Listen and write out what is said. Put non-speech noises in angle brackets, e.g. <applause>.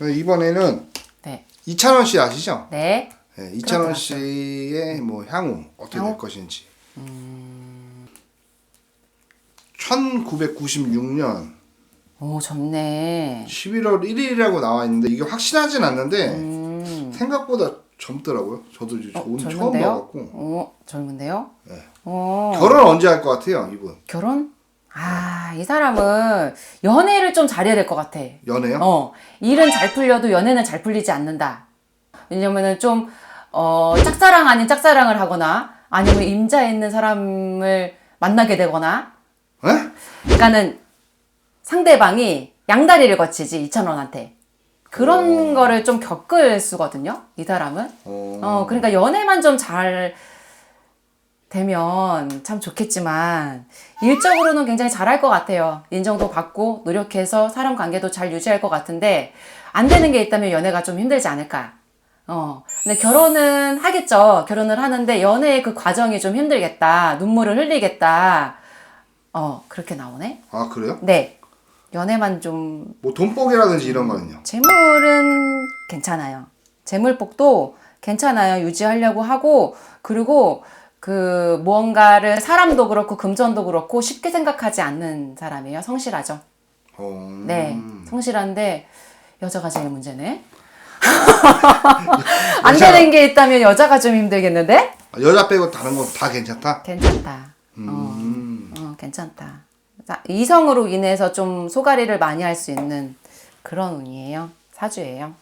이번에는 네. 이찬원 씨 아시죠? 네. 네, 이찬원. 씨의 뭐 향후 어떻게 향후? 될 것인지. 1996년 오, 젊네. 11월 1일이라고 나와 있는데 이게 확실하진 않는데 음. 생각보다 젊더라고요. 저도 이제 어, 오늘 처음 젊은데요? 봐갖고 어, 젊은데요? 네. 어. 결혼 언제 할 것 같아요, 이분? 결혼? 아, 이 사람은 연애를 좀 잘해야 될 것 같아. 연애요? 어, 일은 잘 풀려도 연애는 잘 풀리지 않는다. 왜냐면은 좀, 어, 짝사랑 아닌 짝사랑을 하거나, 아니면 임자 있는 사람을 만나게 되거나, 에? 그러니까는 상대방이 양다리를 거치지, 이찬원한테. 그런 거를 좀 겪을 수거든요, 이 사람은. 어, 어, 그러니까 연애만 좀 잘 되면 참 좋겠지만, 일적으로는 굉장히 잘할 것 같아요. 인정도 받고, 노력해서 사람 관계도 잘 유지할 것 같은데, 안 되는 게 있다면 연애가 좀 힘들지 않을까. 어, 근데 결혼은 하겠죠. 결혼을 하는데, 연애의 그 과정이 좀 힘들겠다. 눈물을 흘리겠다. 어, 그렇게 나오네? 아 그래요? 네. 연애만 좀 뭐 돈복이라든지 이런 거는요? 재물은 괜찮아요. 재물복도 괜찮아요. 유지하려고 하고 그리고 그 무언가를 사람도 그렇고 금전도 그렇고 쉽게 생각하지 않는 사람이에요. 성실하죠. 어, 네, 성실한데 여자가 제일 문제네. <laughs> 안 여자- 되는 게 있다면 여자가 좀 힘들겠는데? 여자 빼고 다른 건 다 괜찮다. 괜찮다. 음. 어, 괜찮다. 자, 이성으로 인해서 좀 소가리를 많이 할 수 있는 그런 운이에요. 사주예요.